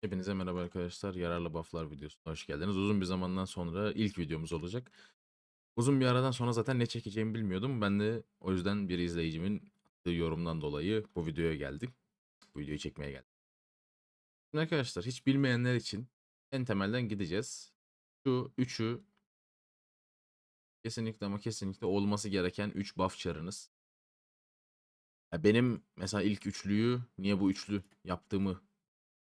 Hepinize merhaba arkadaşlar. Yararlı bufflar videosuna hoş geldiniz. Uzun bir zamandan sonra ilk videomuz olacak. Uzun bir aradan sonra zaten ne çekeceğimi bilmiyordum. Ben de o yüzden bir izleyicimin attığı yorumdan dolayı bu videoya geldim. Bu videoyu çekmeye geldim. Şimdi arkadaşlar hiç bilmeyenler için en temelden gideceğiz. Şu üçü kesinlikle ama kesinlikle olması gereken 3 buff çarınız. Benim mesela ilk üçlüyü niye bu üçlü yaptığımı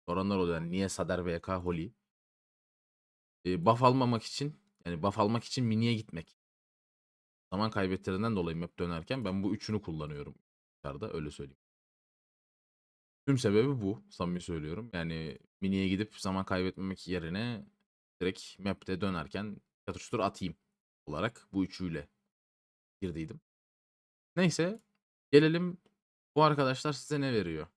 soranlar oluyor. Yani niye Sader VK Holy? Ee, buff almamak için yani buff almak için miniye gitmek. Zaman kaybettirenden dolayı map dönerken ben bu üçünü kullanıyorum. Dışarıda öyle söyleyeyim. Tüm sebebi bu. Samimi söylüyorum. Yani miniye gidip zaman kaybetmemek yerine direkt map'te dönerken çatıştır atayım olarak bu üçüyle girdiydim. Neyse gelelim bu arkadaşlar size ne veriyor?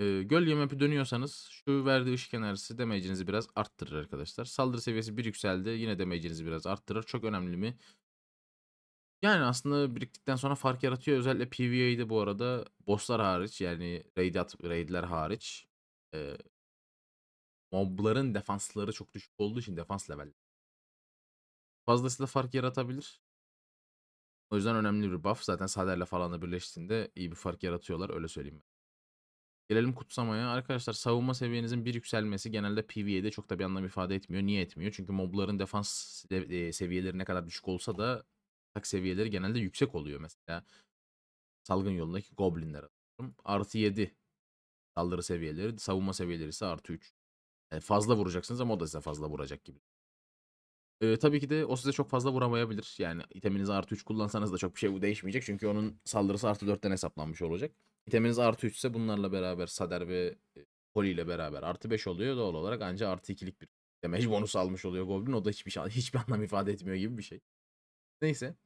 Ee, gölge dönüyorsanız şu verdiği ışık enerjisi damage'inizi biraz arttırır arkadaşlar. Saldırı seviyesi bir yükseldi. Yine damage'inizi biraz arttırır. Çok önemli mi? Yani aslında biriktikten sonra fark yaratıyor. Özellikle PvE'de bu arada bosslar hariç yani raid at, raidler hariç e, mobların defansları çok düşük olduğu için defans level fazlasıyla fark yaratabilir. O yüzden önemli bir buff. Zaten Sader'le falan da birleştiğinde iyi bir fark yaratıyorlar. Öyle söyleyeyim. Gelelim kutsamaya. Arkadaşlar savunma seviyenizin bir yükselmesi genelde PvE'de çok da bir anlam ifade etmiyor. Niye etmiyor? Çünkü mobların defans de- e, seviyeleri ne kadar düşük olsa da atak seviyeleri genelde yüksek oluyor. Mesela salgın yolundaki goblinler. Artı 7 saldırı seviyeleri, savunma seviyeleri ise artı 3. Yani fazla vuracaksınız ama o da size fazla vuracak gibi. Ee, tabii ki de o size çok fazla vuramayabilir. Yani iteminizi artı 3 kullansanız da çok bir şey değişmeyecek. Çünkü onun saldırısı artı 4'ten hesaplanmış olacak. İteminiz artı 3 ise bunlarla beraber Sader ve Poli ile beraber artı 5 oluyor. Doğal olarak anca artı 2'lik bir damage bonus almış oluyor Goblin. O da hiçbir şey, hiçbir anlam ifade etmiyor gibi bir şey. Neyse.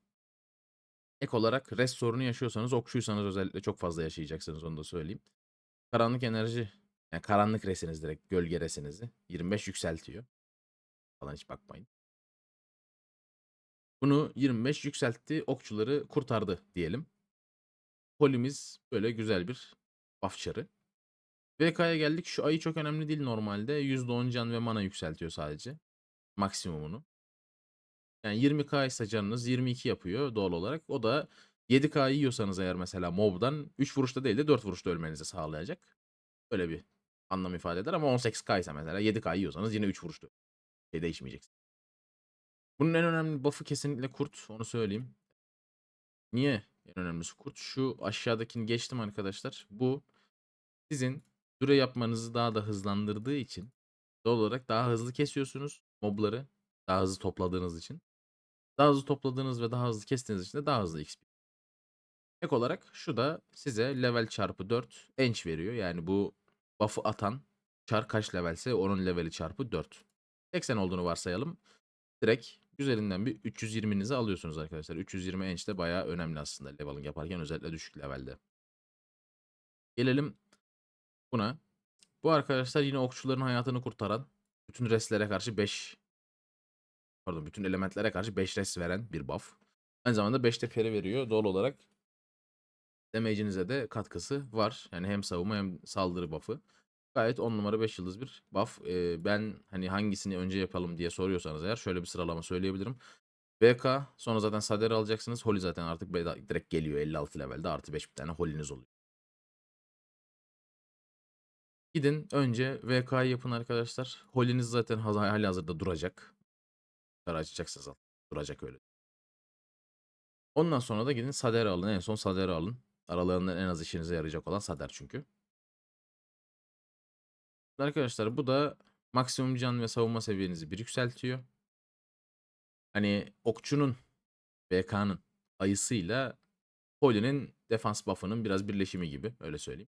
Ek olarak rest sorunu yaşıyorsanız okçuysanız özellikle çok fazla yaşayacaksınız onu da söyleyeyim. Karanlık enerji yani karanlık resiniz direkt gölge resinizi 25 yükseltiyor. Falan hiç bakmayın. Bunu 25 yükseltti. Okçuları kurtardı diyelim. Polimiz böyle güzel bir buff çarı. VK'ya geldik. Şu ayı çok önemli değil normalde. %10 can ve mana yükseltiyor sadece. Maksimumunu. Yani 20k ise canınız 22 yapıyor doğal olarak. O da 7k yiyorsanız eğer mesela mob'dan 3 vuruşta değil de 4 vuruşta ölmenizi sağlayacak. Öyle bir anlam ifade eder ama 18k ise mesela 7k yiyorsanız yine 3 vuruşta şey değişmeyecek. Bunun en önemli buff'ı kesinlikle kurt. Onu söyleyeyim. Niye en önemlisi kurt? Şu aşağıdakini geçtim arkadaşlar. Bu sizin süre yapmanızı daha da hızlandırdığı için doğal olarak daha hızlı kesiyorsunuz mobları. Daha hızlı topladığınız için. Daha hızlı topladığınız ve daha hızlı kestiğiniz için de daha hızlı XP. Ek olarak şu da size level çarpı 4 ench veriyor. Yani bu buff'ı atan çar kaç levelse onun leveli çarpı 4. 80 olduğunu varsayalım. Direkt üzerinden bir 320'nizi alıyorsunuz arkadaşlar. 320 ench de bayağı önemli aslında leveling yaparken özellikle düşük levelde. Gelelim buna. Bu arkadaşlar yine okçuların hayatını kurtaran, bütün restlere karşı 5 pardon bütün elementlere karşı 5 rest veren bir buff. Aynı zamanda 5 de peri veriyor. Doğal olarak damage'inize de katkısı var. Yani hem savunma hem saldırı buff'ı. Gayet 10 numara 5 yıldız bir buff. Ee, ben hani hangisini önce yapalım diye soruyorsanız eğer şöyle bir sıralama söyleyebilirim. VK sonra zaten Sader alacaksınız. Holy zaten artık direkt geliyor 56 levelde artı 5 bir tane Holy'niz oluyor. Gidin önce VK'yı yapın arkadaşlar. Holy'niz zaten hali hazırda duracak. Yukarı açacaksınız duracak öyle. Ondan sonra da gidin Sader alın. En son Sader alın. Aralarından en az işinize yarayacak olan Sader çünkü. Arkadaşlar bu da maksimum can ve savunma seviyenizi bir yükseltiyor. Hani okçunun BK'nın ayısıyla Holy'nin defans buff'ının biraz birleşimi gibi öyle söyleyeyim.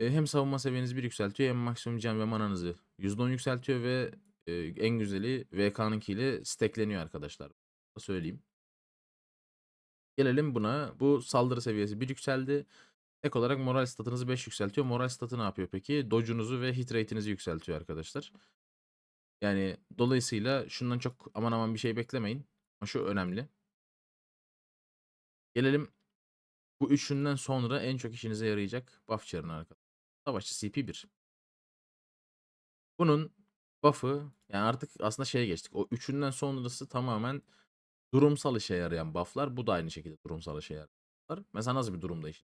E, hem savunma seviyenizi bir yükseltiyor hem maksimum can ve mananızı %10 yükseltiyor ve e, en güzeli VK'nınkiyle stackleniyor arkadaşlar. Söyleyeyim. Gelelim buna. Bu saldırı seviyesi bir yükseldi. Ek olarak moral statınızı 5 yükseltiyor. Moral statı ne yapıyor peki? Dodge'unuzu ve hit rate'inizi yükseltiyor arkadaşlar. Yani dolayısıyla şundan çok aman aman bir şey beklemeyin. Ama şu önemli. Gelelim bu üçünden sonra en çok işinize yarayacak buff çarına arkadaşlar. Savaşçı CP1. Bunun buff'ı yani artık aslında şeye geçtik. O üçünden sonrası tamamen durumsal işe yarayan buff'lar. Bu da aynı şekilde durumsal işe yarayan buff'lar. Mesela nasıl bir durumda iş?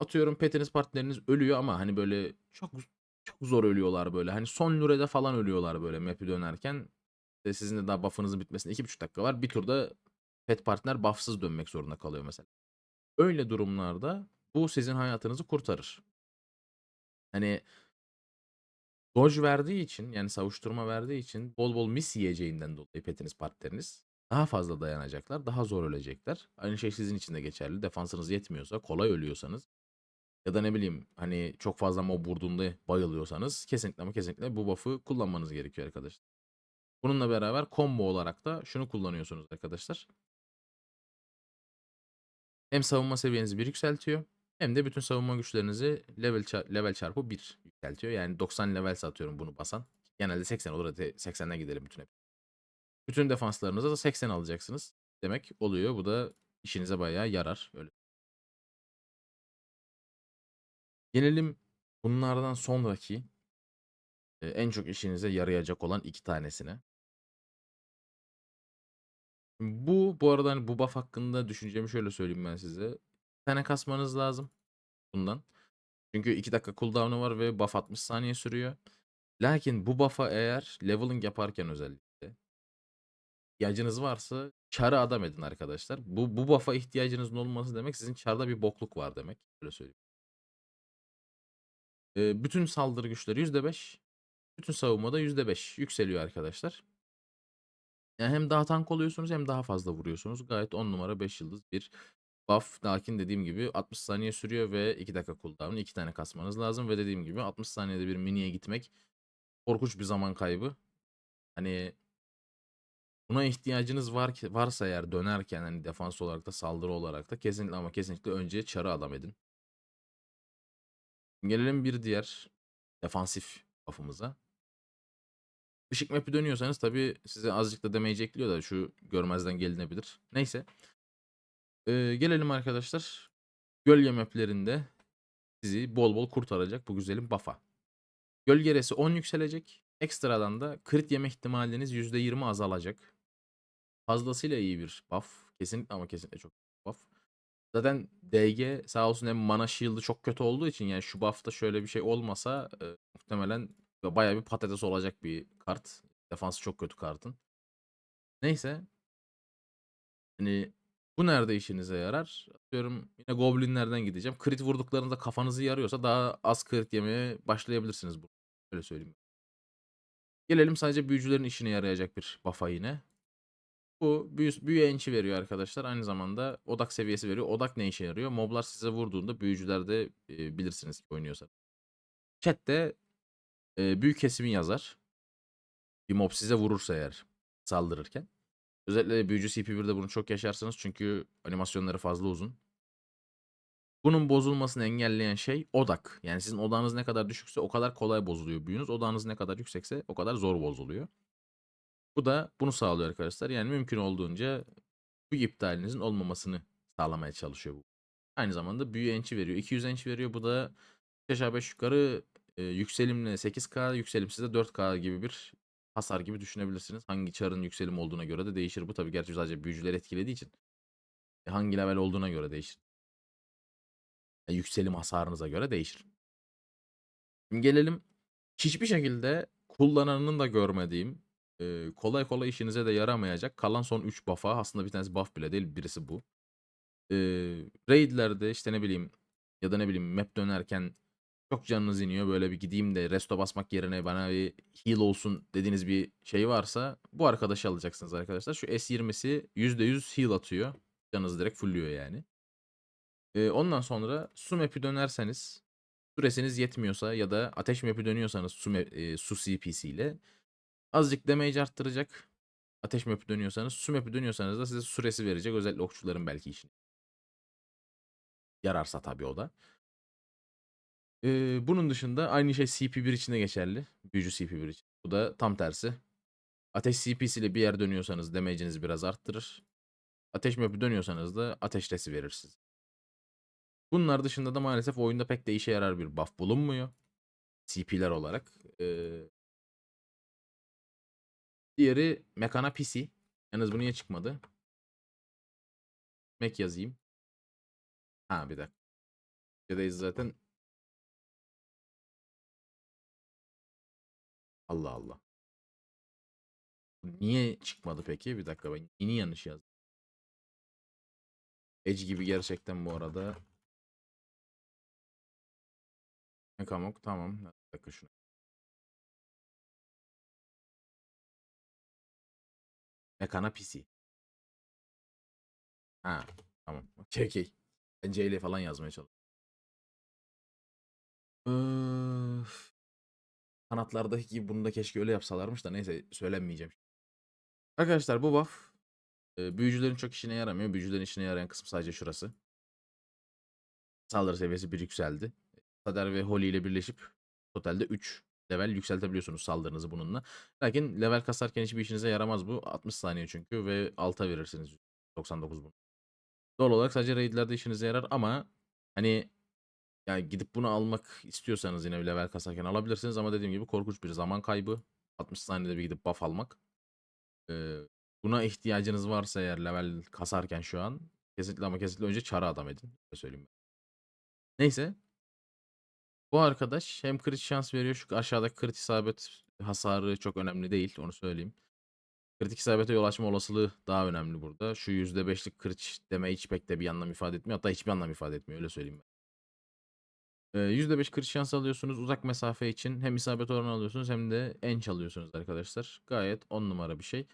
Atıyorum petiniz partneriniz ölüyor ama hani böyle çok çok zor ölüyorlar böyle. Hani son lurede falan ölüyorlar böyle map'i dönerken. İşte sizin de daha buff'ınızın bitmesine 2,5 dakika var. Bir turda pet partner buff'sız dönmek zorunda kalıyor mesela. Öyle durumlarda bu sizin hayatınızı kurtarır. Hani dodge verdiği için yani savuşturma verdiği için bol bol miss yiyeceğinden dolayı petiniz partneriniz daha fazla dayanacaklar. Daha zor ölecekler. Aynı şey sizin için de geçerli. Defansınız yetmiyorsa kolay ölüyorsanız ya da ne bileyim hani çok fazla mob vurduğunda bayılıyorsanız kesinlikle ama kesinlikle bu buff'ı kullanmanız gerekiyor arkadaşlar. Bununla beraber combo olarak da şunu kullanıyorsunuz arkadaşlar. Hem savunma seviyenizi bir yükseltiyor hem de bütün savunma güçlerinizi level level çarpı 1 yükseltiyor. Yani 90 level satıyorum bunu basan. Genelde 80 olur hadi 80'den gidelim bütün hep. Bütün defanslarınıza da 80 alacaksınız demek oluyor. Bu da işinize bayağı yarar. Öyle. Gelelim bunlardan sonraki en çok işinize yarayacak olan iki tanesine. Bu bu arada hani bu buff hakkında düşüncemi şöyle söyleyeyim ben size. Bir tane kasmanız lazım bundan. Çünkü 2 dakika cooldown'u var ve buff 60 saniye sürüyor. Lakin bu buff'a eğer leveling yaparken özellikle ihtiyacınız varsa çarı adam edin arkadaşlar. Bu, bu buff'a ihtiyacınızın olması demek sizin çarda bir bokluk var demek. Öyle söyleyeyim. Ee, bütün saldırı güçleri %5. Bütün savunmada %5 yükseliyor arkadaşlar. Yani hem daha tank oluyorsunuz hem daha fazla vuruyorsunuz. Gayet 10 numara 5 yıldız bir buff. Lakin dediğim gibi 60 saniye sürüyor ve 2 dakika cooldown. 2 tane kasmanız lazım ve dediğim gibi 60 saniyede bir miniye gitmek korkunç bir zaman kaybı. Hani buna ihtiyacınız var ki varsa eğer dönerken hani defans olarak da saldırı olarak da kesinlikle ama kesinlikle önce çarı adam edin. Gelelim bir diğer defansif buff'ımıza. Işık map'i dönüyorsanız tabii size azıcık da damage ekliyor da şu görmezden gelinebilir. Neyse. Ee, gelelim arkadaşlar. Gölge map'lerinde sizi bol bol kurtaracak bu güzelim buff'a. Gölgeresi 10 yükselecek. Ekstradan da crit yeme ihtimaliniz %20 azalacak. Fazlasıyla iyi bir buff. Kesinlikle ama kesinlikle çok buff. Zaten DG sağ olsun hem mana shield'ı çok kötü olduğu için yani şu buff'ta şöyle bir şey olmasa e, muhtemelen bayağı bir patates olacak bir kart. Defansı çok kötü kartın. Neyse. Hani bu nerede işinize yarar? Atıyorum yine goblinlerden gideceğim. Crit vurduklarınızda kafanızı yarıyorsa daha az crit yemeye başlayabilirsiniz. Öyle söyleyeyim. Gelelim sadece büyücülerin işine yarayacak bir buff'a yine. Bu büyü, büyü ençi veriyor arkadaşlar. Aynı zamanda odak seviyesi veriyor. Odak ne işe yarıyor? Moblar size vurduğunda büyücüler de e, bilirsiniz ki oynuyorsa. Chat'te e, büyük kesimi yazar. Bir mob size vurursa eğer saldırırken. Özellikle büyücü CP1'de bunu çok yaşarsınız çünkü animasyonları fazla uzun. Bunun bozulmasını engelleyen şey odak. Yani sizin odağınız ne kadar düşükse o kadar kolay bozuluyor büyünüz. Odağınız ne kadar yüksekse o kadar zor bozuluyor. Bu da bunu sağlıyor arkadaşlar. Yani mümkün olduğunca büyü iptalinizin olmamasını sağlamaya çalışıyor bu. Aynı zamanda büyü ençi veriyor. 200 enç veriyor. Bu da 5 aşağı 5 yukarı e, yükselimle 8K, yükselimsiz de 4K gibi bir hasar gibi düşünebilirsiniz. Hangi çarın yükselim olduğuna göre de değişir. Bu tabii gerçi sadece büyücüleri etkilediği için. E, hangi level olduğuna göre değişir. E, yükselim hasarınıza göre değişir. Şimdi gelelim hiçbir şekilde kullananının da görmediğim e, kolay kolay işinize de yaramayacak kalan son 3 buff'a aslında bir tanesi buff bile değil birisi bu. E, raidlerde işte ne bileyim ya da ne bileyim map dönerken çok canınız iniyor böyle bir gideyim de resto basmak yerine bana bir heal olsun dediğiniz bir şey varsa bu arkadaşı alacaksınız arkadaşlar. Şu S20'si %100 heal atıyor. Canınızı direkt fullüyor yani. E, ondan sonra su map'i dönerseniz süresiniz yetmiyorsa ya da ateş map'i dönüyorsanız su, map- e, su CPC ile azıcık damage arttıracak. Ateş map'i dönüyorsanız, su map'i dönüyorsanız da size süresi verecek. Özellikle okçuların belki işine. Yararsa tabii o da. Ee, bunun dışında aynı şey CP1 için de geçerli. Büyücü CP1 için. Bu da tam tersi. Ateş CP'si ile bir yer dönüyorsanız damage'inizi biraz arttırır. Ateş map'i dönüyorsanız da ateş resi verir size. Bunlar dışında da maalesef oyunda pek de işe yarar bir buff bulunmuyor. CP'ler olarak. Ee, diğeri Mekana PC. Yalnız bu niye çıkmadı? Mac yazayım. Ha bir dakika. Türkiye'deyiz zaten. Allah Allah. Niye çıkmadı peki? Bir dakika ben yeni yanlış yazdım. Edge gibi gerçekten bu arada. Mekamok tamam. Bir dakika şunu. Mekana PC. Ha tamam. Okey okey. Ben C ile falan yazmaya çalışıyorum. Öf. Kanatlardaki gibi bunu da keşke öyle yapsalarmış da neyse söylemeyeceğim. Arkadaşlar bu buff e, büyücülerin çok işine yaramıyor. Büyücülerin işine yarayan kısım sadece şurası. Saldırı seviyesi 1 yükseldi. Kader ve Holy ile birleşip totalde 3 level yükseltebiliyorsunuz saldırınızı bununla. Lakin level kasarken hiçbir işinize yaramaz bu. 60 saniye çünkü ve alta verirsiniz 99 bunu. Doğal olarak sadece raidlerde işinize yarar ama hani yani gidip bunu almak istiyorsanız yine level kasarken alabilirsiniz ama dediğim gibi korkunç bir zaman kaybı. 60 saniyede bir gidip buff almak. Ee, buna ihtiyacınız varsa eğer level kasarken şu an kesinlikle ama kesinlikle önce çara adam edin. Öyle söyleyeyim ben. Neyse. Bu arkadaş hem crit şans veriyor. Şu aşağıdaki crit isabet hasarı çok önemli değil. Onu söyleyeyim. Kritik isabete yol açma olasılığı daha önemli burada. Şu %5'lik crit deme hiç pek de bir anlam ifade etmiyor. Hatta hiçbir anlam ifade etmiyor. Öyle söyleyeyim ben. Ee, %5 crit şans alıyorsunuz. Uzak mesafe için hem isabet oranı alıyorsunuz hem de enç alıyorsunuz arkadaşlar. Gayet 10 numara bir şey.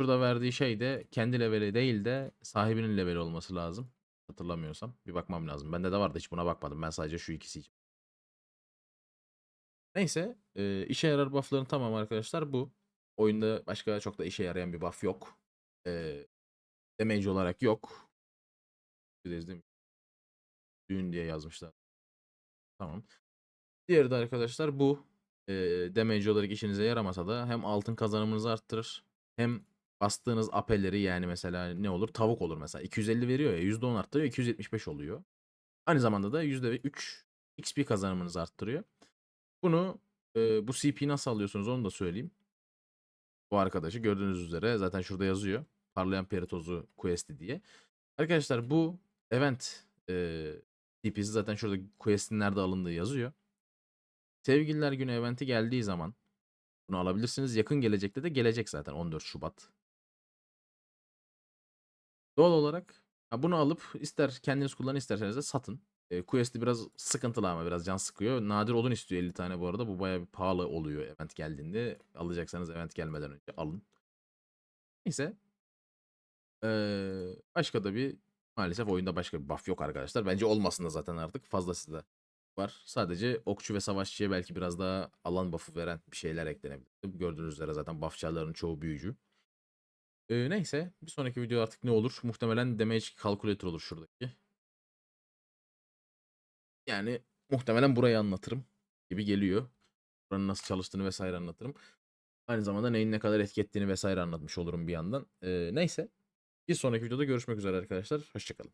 Şurada verdiği şey de kendi leveli değil de sahibinin leveli olması lazım. Hatırlamıyorsam. Bir bakmam lazım. Bende de vardı hiç buna bakmadım. Ben sadece şu ikisi için. Neyse. E, işe yarar buff'ların tamam arkadaşlar bu. Oyunda başka çok da işe yarayan bir buff yok. E, damage olarak yok. Düğün diye yazmışlar. Tamam. Diğeri de arkadaşlar bu. E, damage olarak işinize yaramasa da hem altın kazanımınızı arttırır. Hem bastığınız apelleri yani mesela ne olur? Tavuk olur mesela. 250 veriyor ya %10 arttırıyor 275 oluyor. Aynı zamanda da %3 XP kazanımınızı arttırıyor. Bunu e, bu CP nasıl alıyorsunuz onu da söyleyeyim. Bu arkadaşı gördüğünüz üzere zaten şurada yazıyor. Parlayan peritozu quest'i diye. Arkadaşlar bu event e, CP'si zaten şurada quest'in nerede alındığı yazıyor. Sevgililer günü eventi geldiği zaman bunu alabilirsiniz. Yakın gelecekte de gelecek zaten 14 Şubat. Doğal olarak bunu alıp ister kendiniz kullanın isterseniz de satın. E, Quest'i biraz sıkıntılı ama biraz can sıkıyor. Nadir odun istiyor 50 tane bu arada. Bu bayağı bir pahalı oluyor event geldiğinde. Alacaksanız event gelmeden önce alın. Neyse. Ee, başka da bir maalesef oyunda başka bir buff yok arkadaşlar. Bence olmasın da zaten artık fazlası da var. Sadece okçu ve savaşçıya belki biraz daha alan buff'ı veren bir şeyler eklenebilir. Gördüğünüz üzere zaten buffçaların çoğu büyücü. Ee, neyse bir sonraki video artık ne olur? Muhtemelen damage calculator olur şuradaki. Yani muhtemelen burayı anlatırım gibi geliyor. Buranın nasıl çalıştığını vesaire anlatırım. Aynı zamanda neyin ne kadar etki ettiğini vesaire anlatmış olurum bir yandan. Ee, neyse. Bir sonraki videoda görüşmek üzere arkadaşlar. Hoşçakalın.